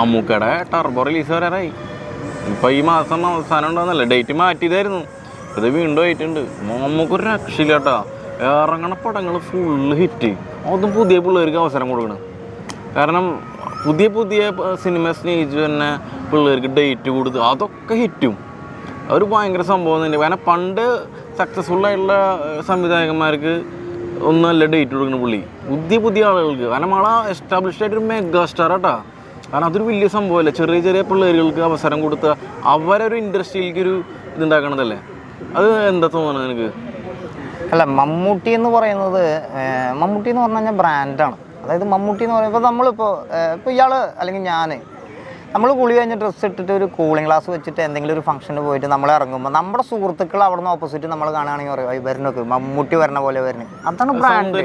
മമ്മൂക്കയുടെ turbo release വരാറായി ഇപ്പൊ ഈ മാസം അവസാനം ഉണ്ടാകുന്നല്ലേ ഡേറ്റ് മാറ്റിയതായിരുന്നു. ഇത് വീണ്ടും ആയിട്ടുണ്ട്. മമ്മൂക്ക് ഒരു രക്ഷയില്ല കേട്ടോ. ഇറങ്ങണ പടങ്ങൾ ഫുള്ള് ഹിറ്റ് അതും പുതിയ പിള്ളേർക്ക് അവസരം കൊടുക്കണം. കാരണം പുതിയ പുതിയ സിനിമ സ്നേഹിച്ച് തന്നെ പിള്ളേർക്ക് ഡേറ്റ് കൊടുത്ത് അതൊക്കെ ഹിറ്റും അതൊരു ഭയങ്കര സംഭവം തന്നെ. കാരണം പണ്ട് സക്സസ്ഫുൾ ആയിട്ടുള്ള സംവിധായകന്മാർക്ക് ഒന്നല്ല ഡേറ്റ് കൊടുക്കുന്ന പുള്ളി. പുതിയ പുതിയ ആളുകൾക്ക്. കാരണം ആളാ എസ്റ്റാബ്ലിഷ്ഡ് ആയിട്ടൊരു മെഗാ സ്റ്റാർ ആട്ടാ കാരണം അതൊരു വലിയ സംഭവമല്ലേ? ചെറിയ ചെറിയ പിള്ളേരുകൾക്ക് അവസരം കൊടുത്ത് അവരൊരു ഇൻഡസ്ട്രിയിലേക്ക് ഒരു ഇതുണ്ടാക്കണതല്ലേ? അത് എന്താ തോന്നുന്നത് എനിക്ക് അല്ല മമ്മൂട്ടി എന്ന് പറയുന്നത് മമ്മൂട്ടി എന്ന് പറഞ്ഞു കഴിഞ്ഞാൽ ബ്രാൻഡാണ് അതായത് മമ്മൂട്ടി എന്ന് പറയുമ്പോൾ നമ്മളിപ്പോൾ ഇപ്പോൾ ഇയാൾ അല്ലെങ്കിൽ ഞാൻ നമ്മൾ കുളി കഴിഞ്ഞ് ഡ്രസ്സ് ഇട്ടിട്ട് ഒരു കൂളിംഗ് ഗ്ലാസ് വെച്ചിട്ട് എന്തെങ്കിലും ഒരു ഫംഗ്ഷന് പോയിട്ട് നമ്മൾ ഇറങ്ങുമ്പോൾ നമ്മുടെ സുഹൃത്തുക്കൾ അവിടെ നിന്ന് ഓപ്പോസിറ്റ് നമ്മൾ കാണുകയാണെങ്കിൽ പറയും "അയ്യ, വരുന്നൊക്കെ മമ്മൂട്ടി വരണ പോലെ വരണ അതാണ് ബ്രാൻഡ്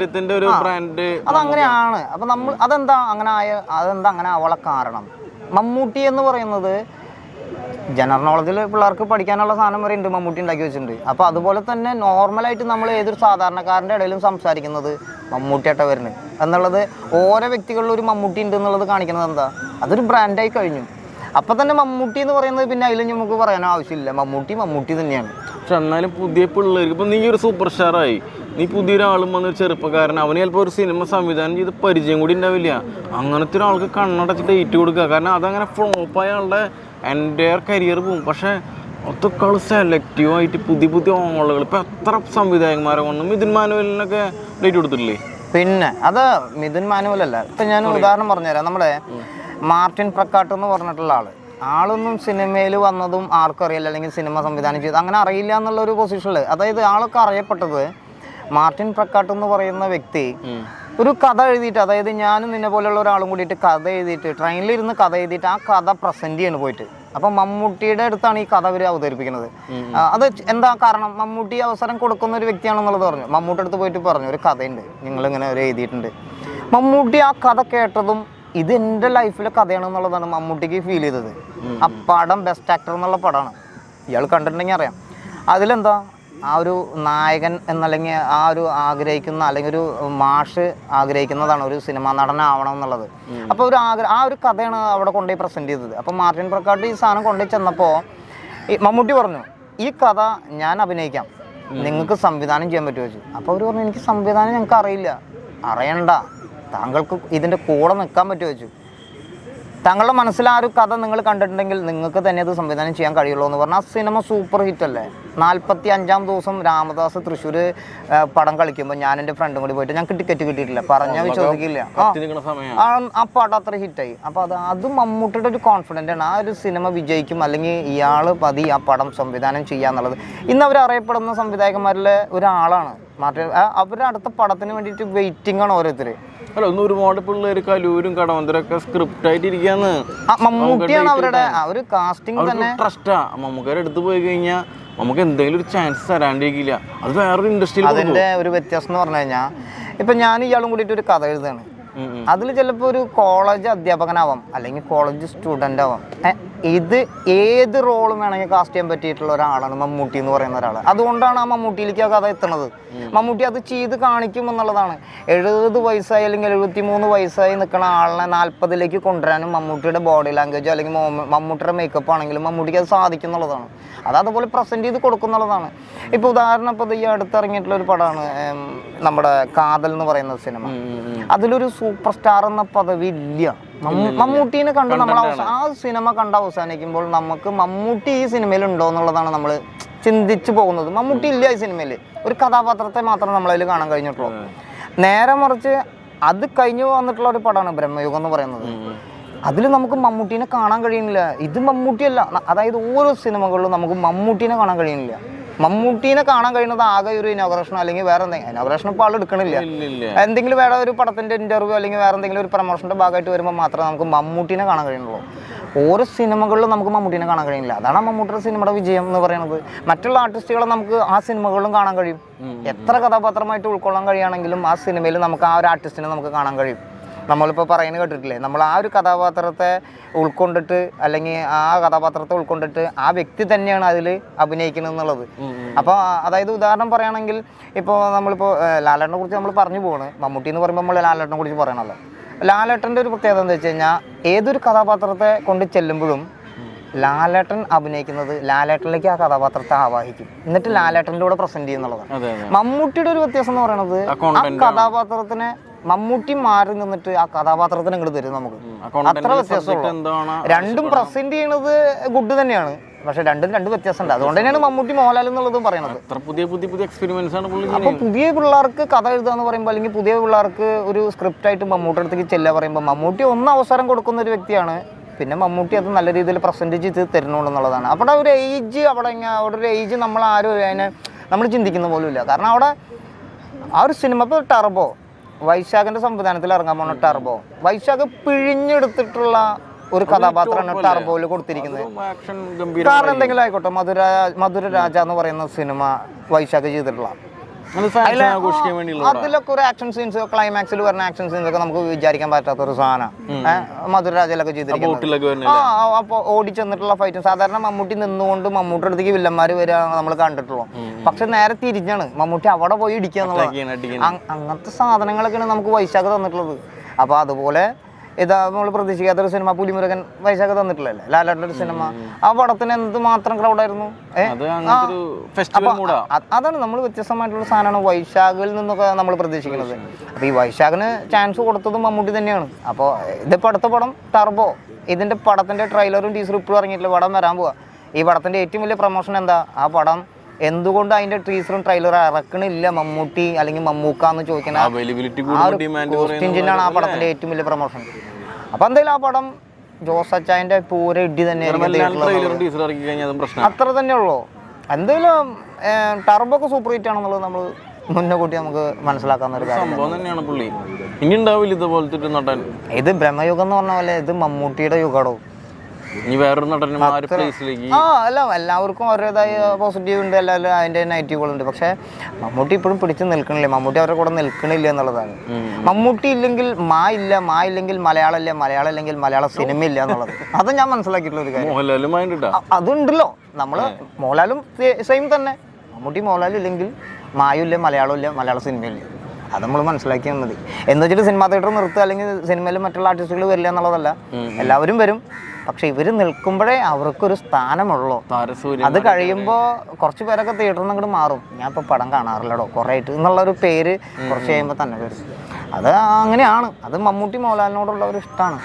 ബ്രാൻഡ് അതങ്ങനെയാണ്. അപ്പം നമ്മൾ അതെന്താ അങ്ങനെ ആയ അതെന്താ അങ്ങനെ അവളെ കാരണം? മമ്മൂട്ടി എന്ന് പറയുന്നത് ജനറൽ നോളജിൽ പിള്ളേർക്ക് പഠിക്കാനുള്ള സാധനം വരെ ഉണ്ട് മമ്മൂട്ടി ഉണ്ടാക്കി വെച്ചിട്ടുണ്ട്. അപ്പോൾ അതുപോലെ തന്നെ നോർമലായിട്ട് നമ്മൾ ഏതൊരു സാധാരണക്കാരന്റെ ഇടയിലും സംസാരിക്കുന്നത് മമ്മൂട്ടിയായിട്ട വരുന്നത്. എന്നുള്ളത് ഓരോ വ്യക്തികളിലും ഒരു മമ്മൂട്ടി ഉണ്ട് എന്നുള്ളത് കാണിക്കുന്നത് എന്താ? അതൊരു ബ്രാൻഡായി കഴിഞ്ഞു. അപ്പൊ തന്നെ മമ്മൂട്ടി എന്ന് പറയുന്നത് പിന്നെ അതിൽ നമുക്ക് പറയാനോ ആവശ്യമില്ല. മമ്മൂട്ടി മമ്മൂട്ടി തന്നെയാണ്. പക്ഷെ എന്നാലും പുതിയ പിള്ളേർക്ക് ഇപ്പം നീ ഒരു സൂപ്പർ സ്റ്റാറായി നീ പുതിയൊരാളും വന്നൊരു ചെറുപ്പക്കാരൻ. അവന് ചിലപ്പോൾ ഒരു സിനിമ സംവിധാനം ചെയ്ത് പരിചയം കൂടി ഉണ്ടാവില്ല. അങ്ങനത്തെ ഒരാൾക്ക് കണ്ണടച്ച് ഡേറ്റ് കൊടുക്കുക. കാരണം അതങ്ങനെ ഫ്ലോപ്പായ ആളുടെ എന്റയർ കരിയർ പോകും പക്ഷേ അതൊക്കെ ആൾ സെലക്റ്റീവ് ആയിട്ട് പുതിയ പുതിയ ആളുകൾ. ഇപ്പം എത്ര സംവിധായകന്മാരെ വന്നു? മിഥുൻ മാനുവലിനൊക്കെ ഡേറ്റ് കൊടുത്തിട്ടില്ലേ? പിന്നെ അത് മിഥുൻ മാനുവൽ അല്ല. ഇപ്പൊ ഞാൻ ഉദാഹരണം പറഞ്ഞുതരാം. നമ്മുടെ മാർട്ടിൻ പ്രക്കാട്ട് എന്ന് പറഞ്ഞിട്ടുള്ള ആൾ. ആളൊന്നും സിനിമയിൽ വന്നതും ആർക്കും അറിയില്ല. അല്ലെങ്കിൽ സിനിമ സംവിധാനം ചെയ്ത് അങ്ങനെ അറിയില്ല എന്നുള്ള ഒരു പൊസിഷനിൽ അതായത് ആളൊക്കെ അറിയപ്പെട്ടത് മാർട്ടിൻ പ്രക്കാട്ട് എന്ന് പറയുന്ന വ്യക്തി ഒരു കഥ എഴുതിയിട്ട് അതായത് ഞാനും നിന്നെ പോലെയുള്ള ഒരാളും കൂടിയിട്ട് കഥ എഴുതിയിട്ട് ട്രെയിനിലിരുന്ന് കഥ എഴുതിയിട്ട് ആ കഥ പ്രസന്റ് ചെയ്യാണ് പോയിട്ട്. അപ്പം മമ്മൂട്ടിയുടെ അടുത്താണ് ഈ കഥ അവർ അവതരിപ്പിക്കുന്നത്. അത് എന്താ കാരണം? മമ്മൂട്ടി അവസരം കൊടുക്കുന്ന ഒരു വ്യക്തിയാണെന്നുള്ളത് പറഞ്ഞു. മമ്മൂട്ടി അടുത്ത് പോയിട്ട് പറഞ്ഞു ഒരു കഥയുണ്ട്. നിങ്ങളിങ്ങനെ ഒരു എഴുതിയിട്ടുണ്ട്. മമ്മൂട്ടി ആ കഥ കേട്ടതും ഇത് എന്റെ ലൈഫിലെ കഥയാണ് എന്നുള്ളതാണ് മമ്മൂട്ടിക്ക് ഫീൽ ചെയ്തത്. ആ പടം ബെസ്റ്റ് ആക്ടർ എന്നുള്ള പടമാണ്. ഇയാൾ കണ്ടിട്ടുണ്ടെങ്കിൽ അറിയാം. അതിലെന്താ? ആ ഒരു നായകൻ എന്നല്ലെങ്കിൽ ആ ഒരു ആഗ്രഹിക്കുന്ന അല്ലെങ്കിൽ ഒരു മാഷ് ആഗ്രഹിക്കുന്നതാണ് ഒരു സിനിമാ നടനാവണം എന്നുള്ളത്. അപ്പോൾ ഒരു ആഗ്രഹം ആ ഒരു കഥയാണ് അവിടെ കൊണ്ടുപോയി പ്രസന്റ് ചെയ്തത്. അപ്പോൾ മാർട്ടിൻ പ്രക്കാട്ട് ഈ സാധനം കൊണ്ടുപോയി ചെന്നപ്പോൾ ഈ മമ്മൂട്ടി പറഞ്ഞു ഈ കഥ ഞാൻ അഭിനയിക്കാം. നിങ്ങൾക്ക് സംവിധാനം ചെയ്യാൻ പറ്റുമോ? ചോദിച്ചു. അപ്പോൾ അവർ പറഞ്ഞു എനിക്ക് സംവിധാനം ഞങ്ങൾക്ക് അറിയില്ല അറിയണ്ട. താങ്കൾക്ക് ഇതിന്റെ കൂടെ നിൽക്കാൻ പറ്റുമോ ചോദിച്ചു. താങ്കളുടെ മനസ്സിൽ ആ ഒരു കഥ നിങ്ങൾ കണ്ടിട്ടുണ്ടെങ്കിൽ നിങ്ങൾക്ക് തന്നെ അത് സംവിധാനം ചെയ്യാൻ കഴിയുള്ളൂ എന്ന് പറഞ്ഞാൽ ആ സിനിമ സൂപ്പർ ഹിറ്റ് അല്ലേ? നാൽപ്പത്തി അഞ്ചാം ദിവസം രാമദാസ് തൃശ്ശൂർ പടം കളിക്കുമ്പോൾ ഞാൻ എന്റെ ഫ്രണ്ടും കൂടി പോയിട്ട് ഞങ്ങൾക്ക് ടിക്കറ്റ് കിട്ടിയിട്ടില്ല. പറഞ്ഞാൽ വിശ്വസിക്കില്ല. ആ പടം അത്ര ഹിറ്റായി അപ്പോൾ അത് അത് മമ്മൂട്ടിയുടെ ഒരു കോൺഫിഡന്റ് ആണ്. ആ ഒരു സിനിമ വിജയിക്കും അല്ലെങ്കിൽ ഇയാൾ പതി ആ പടം സംവിധാനം ചെയ്യാന്നുള്ളത് ഇന്ന് അവർ അറിയപ്പെടുന്ന സംവിധായകന്മാരിലെ ഒരാളാണ്. മാറ്റി അവരുടെ അടുത്ത പടത്തിന് വേണ്ടിയിട്ട് വെയിറ്റിംഗ് ആണ് ഓരോരുത്തർ അല്ല ഒന്ന് ഒരുപാട് പിള്ളേർ കലൂരും കടവന്തരൊക്കെ സ്ക്രിപ്റ്റ് ആയിട്ട് ഇരിക്കാന്ന് മമ്മൂട്ടിയാണ് അവരുടെ ഒരു കാസ്റ്റിംഗ് തന്നെ. ട്രസ്റ്റാ മമ്മൂക്കാരെ എടുത്തു പോയി കഴിഞ്ഞാൽ നമുക്ക് എന്തെങ്കിലും ഒരു ചാൻസ് തരാണ്ടിരിക്കില്ല. അത് വേറൊരു ഇൻഡസ്ട്രിയിൽ അതിന്റെ ഒരു വ്യത്യാസം എന്ന് പറഞ്ഞു കഴിഞ്ഞാൽ ഇപ്പൊ ഞാൻ ഇയാളും കൂടിയിട്ട് ഒരു കഥ എഴുതുകയാണ്. അതിൽ ചിലപ്പോൾ ഒരു കോളേജ് അധ്യാപകനാവാം അല്ലെങ്കിൽ കോളേജ് സ്റ്റുഡന്റ് ആവാം. ഇത് ഏത് റോളും വേണമെങ്കിൽ കാസ്റ്റ് ചെയ്യാൻ പറ്റിയിട്ടുള്ള ഒരാളാണ് മമ്മൂട്ടി എന്ന് പറയുന്ന ഒരാൾ അതുകൊണ്ടാണ് ആ മമ്മൂട്ടിയിലേക്ക് ആ കഥ എത്തുന്നത്. മമ്മൂട്ടി അത് ചെയ്ത് കാണിക്കും എന്നുള്ളതാണ്. എഴുപത് വയസ്സായി അല്ലെങ്കിൽ എഴുപത്തി മൂന്ന് വയസ്സായി നിൽക്കുന്ന ആളിനെ നാൽപ്പതിലേക്ക് കൊണ്ടുവരാനും മമ്മൂട്ടിയുടെ ബോഡി ലാംഗ്വേജ് അല്ലെങ്കിൽ മമ്മൂട്ടിയുടെ മേക്കപ്പ് ആണെങ്കിലും മമ്മൂട്ടിക്ക് അത് സാധിക്കും എന്നുള്ളതാണ്. അത് അതുപോലെ പ്രസന്റ് ചെയ്ത് കൊടുക്കുന്നുള്ളതാണ് ഇപ്പോൾ ഉദാഹരണം ഇപ്പോൾ ഈ അടുത്തിറങ്ങിയിട്ടുള്ള ഒരു പടമാണ് നമ്മുടെ കാതൽ എന്ന് പറയുന്ന സിനിമ. അതിലൊരു സൂപ്പർ സ്റ്റാർ എന്ന പദവി ഇല്ല. മമ്മൂട്ടീനെ കണ്ട് നമ്മൾ ആ സിനിമ കണ്ട് അവസാനിക്കുമ്പോൾ നമുക്ക് മമ്മൂട്ടി ഈ സിനിമയിൽ ഉണ്ടോ എന്നുള്ളതാണ് നമ്മൾ ചിന്തിച്ചു പോകുന്നത്. മമ്മൂട്ടി ഇല്ല ഈ സിനിമയിൽ. ഒരു കഥാപാത്രത്തെ മാത്രം നമ്മളതിൽ കാണാൻ കഴിഞ്ഞിട്ടുള്ളൂ. നേരെ മറിച്ച് അത് കഴിഞ്ഞു വന്നിട്ടുള്ള ഒരു പടമാണ് ബ്രഹ്മയുഗം എന്ന് പറയുന്നത്. അതിൽ നമുക്ക് മമ്മൂട്ടീനെ കാണാൻ കഴിയുന്നില്ല. ഇത് മമ്മൂട്ടിയല്ല. അതായത് ഓരോ സിനിമകളിലും നമുക്ക് മമ്മൂട്ടീനെ കാണാൻ കഴിയുന്നില്ല. മമ്മൂട്ടീനെ കാണാൻ കഴിയുന്നത് ആകെ ഒരു ഇനോഗ്രേഷനോ അല്ലെങ്കിൽ വേറെ എന്തെങ്കിലും ഇനോഗ്രേഷൻ ഇപ്പോൾ ആൾ എടുക്കണില്ല. എന്തെങ്കിലും വേറെ ഒരു പടത്തിന്റെ ഇന്റർവ്യൂ അല്ലെങ്കിൽ വേറെ എന്തെങ്കിലും ഒരു പ്രൊമോഷന്റെ ഭാഗമായിട്ട് വരുമ്പോൾ മാത്രമേ നമുക്ക് മമ്മൂട്ടിനെ കാണാൻ കഴിയുള്ളൂ ഓരോ സിനിമകളിലും നമുക്ക് മമ്മൂട്ടിനെ കാണാൻ കഴിയില്ല അതാണ് മമ്മൂട്ടിയുടെ സിനിമയുടെ വിജയം എന്ന് പറയുന്നത്. മറ്റുള്ള ആർട്ടിസ്റ്റുകളെ നമുക്ക് ആ സിനിമകളിലും കാണാൻ കഴിയും. എത്ര കഥാപാത്രമായിട്ട് ഉൾക്കൊള്ളാൻ കഴിയുകയാണെങ്കിലും ആ സിനിമയിൽ നമുക്ക് ആ ഒരു ആർട്ടിസ്റ്റിനെ നമുക്ക് കാണാൻ കഴിയും. നമ്മളിപ്പോൾ പറയുന്നത് കേട്ടിട്ടില്ലേ? നമ്മൾ ആ ഒരു കഥാപാത്രത്തെ ഉൾക്കൊണ്ടിട്ട് അല്ലെങ്കിൽ ആ കഥാപാത്രത്തെ ഉൾക്കൊണ്ടിട്ട് ആ വ്യക്തി തന്നെയാണ് അതിൽ അഭിനയിക്കുന്നത് എന്നുള്ളത്. അപ്പോൾ അതായത് ഉദാഹരണം പറയുകയാണെങ്കിൽ ഇപ്പോൾ നമ്മളിപ്പോൾ ലാലേട്ടനെ കുറിച്ച് നമ്മൾ പറഞ്ഞു പോവാണ്. മമ്മൂട്ടി എന്ന് പറയുമ്പോൾ നമ്മൾ ലാലേട്ടനെ കുറിച്ച് പറയണല്ലോ. ലാലേട്ടന്റെ ഒരു പ്രത്യേകത എന്താ വെച്ച് കഴിഞ്ഞാൽ ഏതൊരു കഥാപാത്രത്തെ കൊണ്ട് ചെല്ലുമ്പോഴും ലാലേട്ടൻ അഭിനയിക്കുന്നത് ലാലേട്ടനിലേക്ക് ആ കഥാപാത്രത്തെ ആവാഹിക്കും. എന്നിട്ട് ലാലേട്ടന്റെ കൂടെ പ്രസന്റ് ചെയ്യുന്നുള്ളതാണ്. മമ്മൂട്ടിയുടെ ഒരു വ്യത്യാസം എന്ന് പറയുന്നത് ആ കഥാപാത്രത്തിനെ മമ്മൂട്ടി മാറി നിന്നിട്ട് ആ കഥാപാത്രത്തിന് ഇങ്ങോട്ട് തരും നമുക്ക്. അത്ര വ്യത്യാസമുള്ളൂ. രണ്ടും പ്രസന്റ് ചെയ്യണത് ഗുഡ് തന്നെയാണ്. പക്ഷെ രണ്ടും രണ്ട് വ്യത്യാസമുണ്ട്. അതുകൊണ്ട് തന്നെയാണ് മമ്മൂട്ടി മോഹൻലാൽ എന്നുള്ളതും പറയുന്നത് പുതിയ പുതിയ പുതിയ എക്സ്പെരിമെന്റ്സ് ആണ് അപ്പൊ പുതിയ പിള്ളേർക്ക് കഥ എഴുതാന്ന് പറയുമ്പോൾ അല്ലെങ്കിൽ പുതിയ പിള്ളേർക്ക് ഒരു സ്ക്രിപ്റ്റ് ആയിട്ട് മമ്മൂട്ടി അടുത്തേക്ക് ചെല്ലുക പറയുമ്പോൾ മമ്മൂട്ടി ഒന്ന് അവസരം കൊടുക്കുന്ന ഒരു വ്യക്തിയാണ്. പിന്നെ മമ്മൂട്ടി അത് നല്ല രീതിയിൽ പ്രസന്റ് ചെയ്ത് തരുന്നുണ്ടെന്നുള്ളതാണ് അവിടെ ഒരു ഏജ് അവിടെ അവിടെ ഒരു ഏജ് നമ്മൾ ആരും അതിനെ നമ്മൾ ചിന്തിക്കുന്ന പോലും ഇല്ല. കാരണം അവിടെ ആ ഒരു സിനിമ ഇപ്പോൾ ടർബോ വൈശാഖിന്റെ സംവിധാനത്തിൽ ഇറങ്ങാൻ പോണ ടർബോ. വൈശാഖ് പിഴിഞ്ഞെടുത്തിട്ടുള്ള ഒരു കഥാപാത്രമാണ് ടർബോയിൽ കൊടുത്തിരിക്കുന്നത്. കാരണം എന്തെങ്കിലും ആയിക്കോട്ടെ മധുര മധുര രാജ എന്ന് പറയുന്ന സിനിമ വൈശാഖ് ചെയ്തിട്ടുള്ള. അതിലൊക്കെ ഒരു ആക്ഷൻ സീൻസ് ക്ലൈമാക്സിൽ വരുന്ന ആക്ഷൻ സീൻസ് ഒക്കെ നമുക്ക് വിചാരിക്കാൻ പറ്റാത്ത ഒരു സാധനം മധുരരാജയിലൊക്കെ ചെയ്തിരിക്കുന്നത്. അപ്പോൾ ഓടി ചെന്നിട്ടുള്ള ഫൈറ്റും സാധാരണ മമ്മൂട്ടി നിന്നുകൊണ്ട് മമ്മൂട്ടി അടുത്തേക്ക് വില്ലന്മാർ വരിക നമ്മൾ കണ്ടിട്ടുള്ളൂ. പക്ഷെ നേരെ തിരിഞ്ഞാണ്. മമ്മൂട്ടി അവിടെ പോയി ഇടിക്കുക എന്നുള്ളത് അങ്ങനത്തെ സാധനങ്ങളൊക്കെയാണ് നമുക്ക് വൈശാഖ തന്നിട്ടുള്ളത്. അപ്പോൾ അതുപോലെ ഇതാ നമ്മൾ പ്രതീക്ഷിക്കാത്തൊരു സിനിമ പുലിമുരുകൻ വൈശാഖ തന്നിട്ടില്ലല്ലേ? ലാലേട്ടന്റെ സിനിമ ആ പടത്തിന് എന്ത് മാത്രം ക്രൗഡായിരുന്നു അതാണ് നമ്മൾ വ്യത്യസ്തമായിട്ടുള്ള സാധനമാണ് വൈശാഖിൽ നിന്നൊക്കെ നമ്മൾ പ്രതീക്ഷിക്കുന്നത്. അപ്പൊ ഈ വൈശാഖിന് ചാൻസ് കൊടുത്തതും മമ്മൂട്ടി തന്നെയാണ്. അപ്പോൾ ഇതിപ്പോ അടുത്ത പടം ടർബോ ഇതിന്റെ പടത്തിന്റെ ട്രെയിലറും ടീസറും ഇപ്പോഴും ഇറങ്ങിയിട്ടില്ല. പടം വരാൻ പോവാ. ഈ പടത്തിന്റെ ഏറ്റവും വലിയ പ്രൊമോഷൻ എന്താ? ആ പടം എന്തുകൊണ്ട് അതിന്റെ ട്രീസറും ട്രെയിലറും ഇറക്കണില്ല? മമ്മൂട്ടി അല്ലെങ്കിൽ മമ്മൂക്ക എന്ന് ചോദിക്കുന്ന ആ പടത്തിന്റെ ഏറ്റവും വലിയ പ്രൊമോഷൻ അപ്പൊ എന്തായാലും ആ പടം ജോസ് അച്ചായന്റെ പൂര ഇടി തന്നെ അത്ര തന്നെ ഉള്ളൂ. എന്തായാലും ടർബൊക്കെ സൂപ്പർ ഹിറ്റ് ആണെന്നുള്ളത് നമ്മൾ മുന്നേ കൂട്ടി നമുക്ക് മനസ്സിലാക്കാവുന്ന ഒരു കാര്യം സംഭവം തന്നെയാണ് പുള്ളി. ഇനി ഉണ്ടാവില്ല ഇതുപോലത്തെ ഇത് ബ്രഹ്മയുഗം എന്ന് പറഞ്ഞ പോലെ ഇത് മമ്മൂട്ടിയുടെ യുഗടോ. ഇനി വേറൊരു നടനും ആ ഒരു പ്ലേസിലേക്ക് ആ അല്ല എല്ലാവർക്കും അവരുടേതായ പോസിറ്റീവ് ഉണ്ട് എല്ലാവരും അതിന്റെ നെഗറ്റീവുകളുണ്ട് പക്ഷെ മമ്മൂട്ടി ഇപ്പോഴും പിടിച്ചു നിൽക്കണില്ല. മമ്മൂട്ടി അവരുടെ കൂടെ നിൽക്കണില്ല എന്നുള്ളതാണ്. മമ്മൂട്ടി ഇല്ലെങ്കിൽ മാ ഇല്ല മാ ഇല്ലെങ്കിൽ മലയാളം ഇല്ല മലയാളം ഇല്ലെങ്കിൽ മലയാള സിനിമ ഇല്ല എന്നുള്ളത്. അത് ഞാൻ മനസ്സിലാക്കിയിട്ടുള്ള ഒരു കാര്യം. അതുണ്ടല്ലോ. നമ്മൾ മോഹൻലാലും സെയിം തന്നെ. മമ്മൂട്ടി മോഹൻലാലും ഇല്ലെങ്കിൽ മായും ഇല്ല മലയാളം ഇല്ല മലയാള സിനിമയില്ല അത് നമ്മൾ മനസ്സിലാക്കിയാൽ മതി. എന്ന് വെച്ചിട്ട് സിനിമാ തിയേറ്റർ നിർത്തുക അല്ലെങ്കിൽ സിനിമയിൽ മറ്റുള്ള ആർട്ടിസ്റ്റുകൾ വരില്ല എന്നുള്ളതല്ല. എല്ലാവരും വരും. പക്ഷെ ഇവർ നിൽക്കുമ്പോഴേ അവർക്കൊരു സ്ഥാനമുള്ളൂ. അത് കഴിയുമ്പോൾ കുറച്ച് പേരൊക്കെ തിയേറ്ററിൽ നിന്ന് അങ്ങോട്ട് മാറും. ഞാൻ ഇപ്പോൾ പടം കാണാറില്ലടോ. കുറേ ആയിട്ട് എന്നുള്ളൊരു പേര് കുറച്ച് കഴിയുമ്പോൾ തന്നെ വരും. അത് അങ്ങനെയാണ്. അത് മമ്മൂട്ടി മോഹൻലാലിനോടുള്ള ഒരു ഇഷ്ടമാണ്